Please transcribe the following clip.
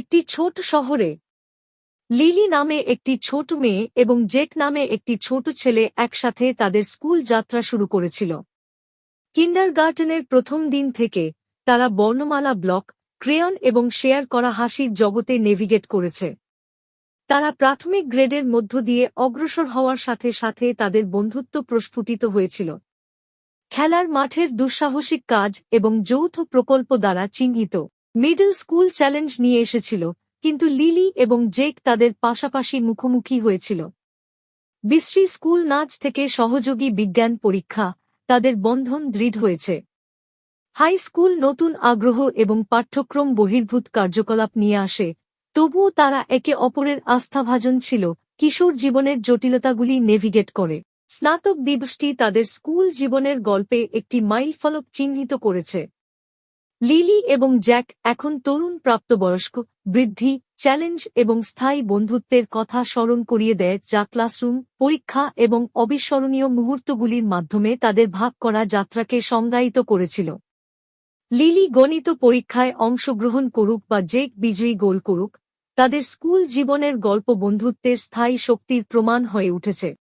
একটি ছোট শহরে। লিলি নামে একটি ছোট মেয়ে এবং জেক নামে একটি ছোট ছেলে একসাথে তাদের স্কুল যাত্রা শুরু করেছিল। কিন্ডারগার্টেনের প্রথম দিন থেকে তারা বর্ণমালা ব্লক, ক্রেয়ন এবং শেয়ার করা হাসির জগতে নেভিগেট করেছে। তারা প্রাথমিক গ্রেডের মধ্য দিয়ে অগ্রসর হওয়ার সাথে সাথে তাদের বন্ধুত্ব প্রস্ফুটিত হয়েছিল। খেলার মাঠের দুঃসাহসিক কাজ এবং যৌথ প্রকল্প দ্বারা চিহ্নিত। মিডল স্কুল চ্যালেঞ্জ নিয়ে এসেছিল, কিন্তু লিলি এবং জেক তাদের পাশাপাশি মুখোমুখি হয়েছিল। বিশ্রী স্কুল নাচ থেকে সহযোগী বিজ্ঞান পরীক্ষা, তাদের বন্ধন দৃঢ় হয়েছে। হাই স্কুল নতুন আগ্রহ এবং পাঠ্যক্রম বহির্ভূত কার্যকলাপ নিয়ে আসে, তবুও তারা একে অপরের আস্থাভাজন ছিল, কিশোর জীবনের জটিলতাগুলি নেভিগেট করে। স্নাতক দিবসটি তাদের স্কুল জীবনের গল্পে একটি মাইলফলক চিহ্নিত করেছে। লিলি এবং জ্যাক এখন তরুণ প্রাপ্তবয়স্ক, বৃদ্ধি, চ্যালেঞ্জ এবং স্থায়ী বন্ধুত্বের কথা স্মরণ করিয়ে দেয় যা ক্লাসরুম, পরীক্ষা এবং অবিস্মরণীয় মুহূর্তগুলির মাধ্যমে তাদের ভাগ করা যাত্রাকে সংজ্ঞায়িত করেছিল। লিলি গণিত পরীক্ষায় অংশগ্রহণ করুক বা জেক বিজয়ী গোল করুক, তাদের স্কুল জীবনের গল্প বন্ধুত্বের স্থায়ী শক্তির প্রমাণ হয়ে উঠেছে।